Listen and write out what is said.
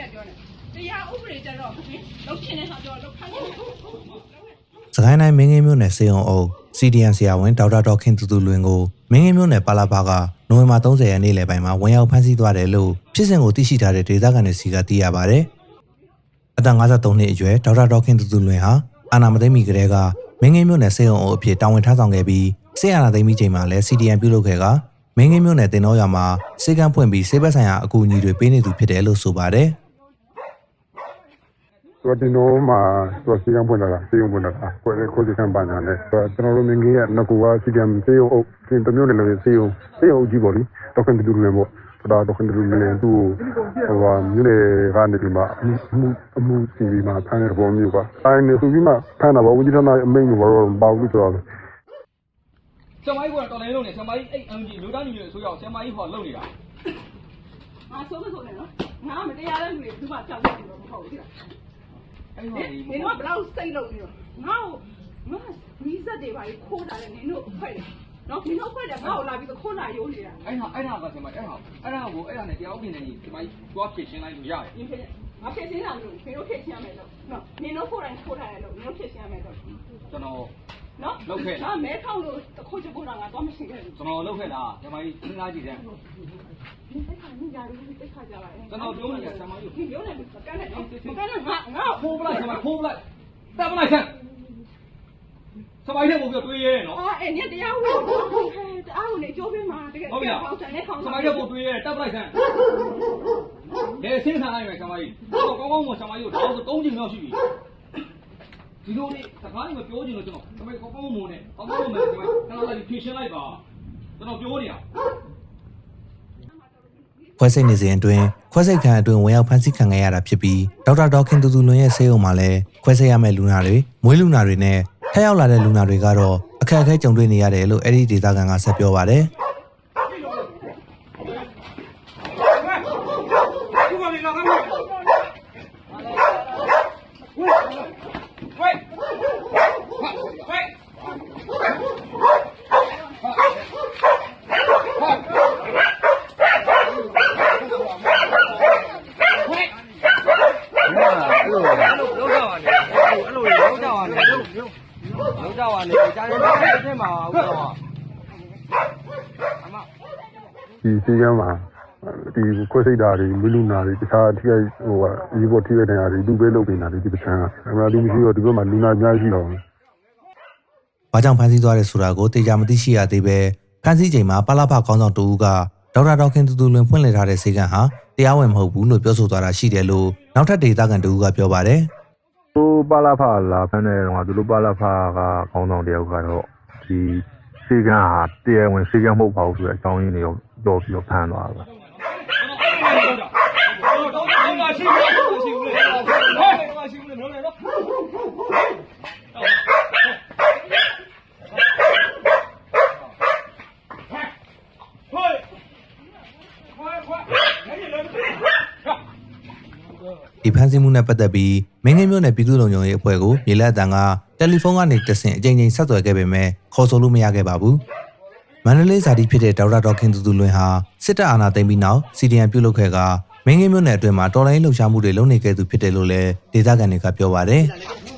နဲ့ပြောတယ်တရားဥပဒေကြတော့ခင်လုတ်ချင်တဲ့ဟာပြောလုတ်ခိုင်းတယ်စကိုင်းတိုင်းမင်းငင်းမြို့နယ်စေုံအုပ် CDN ဆရာဝန်ဒေါက်တာဒေါက်ခင်တူတူလွင်ကိုမင်းငင်းမြို့နယ်ပါလာပါကနိုဝင်ဘာ30ရက်နေ့လယ်ပိုင်းမှာဝင်ရောက်ဖမ်းဆီးသွားတယ်လို့ဖြစ်စဉ်ကိုသိရှိထားတဲ့ဒေသခံတွေစီကသိရပါဗျ။အသက်53နှစ်အရွယ်ဒေါက်တာဒေါက်ခင်တူတူလွင်ဟာအာနာမသိမ့်မီကလေးကမင်းငင်းမြို့နယ်စေုံအုပ်အဖြစ်တာဝန်ထမ်းဆောင်ခဲ့ပြီးဆေးအာနာသိမ့်မီချိန်မှာလည်း CDN ပြုလုပ်ခဲ့က မင်းငင်းမြို့နယ်တင်တော်ရွာမှာစေကန်းဖွင့်ပြီးဆေးဘက်ဆိုင်ရာအကူအညီတွေပေးနေသူဖြစ်တယ်လို့ဆိုပါတယ်။ဆိုတော့ဒီတော့မှဆိုစီကံပွင့်လာတာစီကံပွင့်လာတာကိုယ်ကိုယ်စီကံပန်းလာတယ်ဆိုတော့ကျွန်တော်တို့ငငယ်ရငကူကစီကံစေယုံအုပ်စင်တမျိုးနဲ့လည်းစေယုံစေယုံကြီးပေါ့လေတော့ကန်တူလည်းပေါ့ဒါတော့ကန်တူလည်းသူ့ဟိုဟာမြို့လေကနေဒီမှာအမှုအမှုစီဒီမှာဖမ်းတဲ့ပုံမျိုးပါအဲဒီနေဆိုပြီးမှဖမ်းတာပေါ့ဦးကြီးတော်နာအမိန့်ကိုတော့ဘာလို့ဆိုတော့ ဆရာမကြီးကတော်လိုင်းလုံးနေဆရာမကြီးအဲ့ MG လူသားညီညွတ်အစိုးရဆရာမကြီးဟောလုံနေတာငါဆိုမဆိုနဲ့နော်ငါမတရားတဲ့လူတွေဘူးမှကြောက်နေတယ်မဟုတ်ဘူးလားအဲ့ဟောနင်တို့ဘလောက်စိတ်လုံးပြီးတော့ငါ့ကိုငါမီးစက်တွေပါခိုးတာလေနင်တို့ဖွဲ့တယ်နော်နင်တို့ဖွဲ့တယ်ငါ့ကိုလာပြီးခိုးလာရိုးနေတာအဲ့ဟာအဲ့ဟာကဆရာမအဲ့ဟာအဲ့ဟာကိုအဲ့ဟာနဲ့တရားဥပဒေနဲ့ဆရာမကြီးသွားဖြည့်ရှင်းလိုက်လို့ရတယ်ဒီဖြစ်ငါဖြစ်စင်းတာလို့နင်တို့ဖြစ်ရှင်းရမယ်လို့နော်နင်တို့ခိုးတိုင်းခိုးထားတယ်လို့နင်တို့ဖြစ်ရှင်းရမယ်လို့ကျွန်တော် နော်ငါမဲထောက်လို့တခိုးချဖို့တာငါတော့မရှိခဲ့ဘူးကျွန်တော်လုပ်ခဲ့တာဆရာမကြီးစဉ်းစားကြည့်တယ်ဒီစိတ်ခါညရာလို့စိတ်ခါကြပါရဲ့ကျွန်တော်ပြောနေတာဆရာမကြီးဒီပြောနေမကန်းနဲ့မကန်းနဲ့ငါငါခိုးပလိုက်ဆရာမခိုးပလိုက်တပ်ပလိုက်ဆရာဆရာမကြီးကဘုရားတွေးရဲနော်အာအဲ့ညတရားဝင်တရားဝင်နေကြိုးပေးမှာတကယ်ဟုတ်ပြီလားခေါင်းဆန်နဲ့ခေါင်းဆဆရာန်မကြီးကတွေးရဲတပ်ပလိုက်ဆရာကဲစဉ်းစားလိုက်မယ်ဆရာမကြီးတော့ကောင်းကောင်းမဆရာမကြီးကိုတော့၃ချိန်လောက်ရှိပြီ ဒီလိုလေးစကားကြီးမပြောချင်လို့ကျွန်တော်တမန်ကောင်းကောင်းမုံနဲ့ကောင်းကောင်းမုံနဲ့ကျွန်တော်ခဏလိုက်ဖြည့်ရှင်းလိုက်ပါကျွန်တော်ပြောနေတာခွဲစိတ်နေစဉ်အတွင်းခွဲစိတ်ခံအတွင်းဝင်ရောက်ဖမ်းဆီးခံခဲ့ရတာဖြစ်ပြီးဒေါက်တာဒေါက်ခင်တူတူလွန်ရဲ့ဆေးရုံမှာလည်းခွဲစိတ်ရမယ့်လူနာတွေမွေးလူနာတွေနဲ့ထပ်ရောက်လာတဲ့လူနာတွေကတော့အခက်အခဲကြုံတွေ့နေရတယ်လို့အဲ့ဒီဒေသခံကဆက်ပြောပါတယ် အဲ့လိုလောက်ကြပါနဲ့အဲ့လိုလောက်ကြပါနဲ့လောက် ကြပါနဲ့ကြားရတဲ့မှာဟုတ်တော့အမဒီစီကံမှာဒီခွဲစိတ်တာတွေမလူနာတွေတခြားထိခိုက်ဟိုဟာဒီဘောထိခိုက်တဲ့နေရာတွေသူ့ပဲလုပ်နေတာဒီပစံကအမှန်တူမရှိတော့ဒီဘက်မှာလူနာအများကြီးတော့။ဘာကြောင့်ဖမ်းဆီးသွားတယ်ဆိုတာကိုတေချာမသိရှိရသေးပဲဖမ်းဆီးချိန်မှာပလဖခေါင်းဆောင်တူဦးကဒေါက်တာဒေါက်ခင်တူတူလွင်ဖွင့်လှစ်ထားတဲ့စေကံဟာတရားဝင်မဟုတ်ဘူးလို့ပြောဆိုသွားတာရှိတယ်လို့နောက်ထပ်ဒေသခံတူဦးကပြောပါတယ်။ သူပါလာဖလာဖမ်းတဲ့တော့သူတို့ပါလာဖကခေါင်းဆောင်တယောက်ကတော့ဒီစေကံဟာတရားဝင်စေကံမဟုတ်ပါဘူးဆိုတဲ့အကြောင်းရင်းတွေရောတော့ပြီးတော့ဖမ်းသွားတာတော့တော့ငါရှိဘူးရှိဘူးလေဟဲ့ငါရှိဘူးလေမလို့လေနော် ဒီဖမ်းဆီးမှုနဲ့ပတ်သက်ပြီးမင်းငင်းမြို့နယ်ပြည်သူ့လုံခြုံရေးအဖွဲ့ကိုမြေလက်အတန်ကတယ်လီဖုန်းကနေတဆင့်အကြိမ်ကြိမ်ဆက်သွယ်ခဲ့ပေမဲ့ခေါ်ဆိုလို့မရခဲ့ပါဘူး။မန္တလေးဇာတိဖြစ်တဲ့ဒေါက်တာဒေါက်ခင်တူတူလွင်ဟာစစ်တပ်အာဏာသိမ်းပြီးနောက် CDN ပြုတ်လုခဲ့ကမင်းငင်းမြို့နယ်အတွင်းမှာတော်လိုင်းလှုပ်ရှားမှုတွေလုပ်နေခဲ့သူဖြစ်တယ်လို့လည်းဒေသခံတွေကပြောပါတယ်။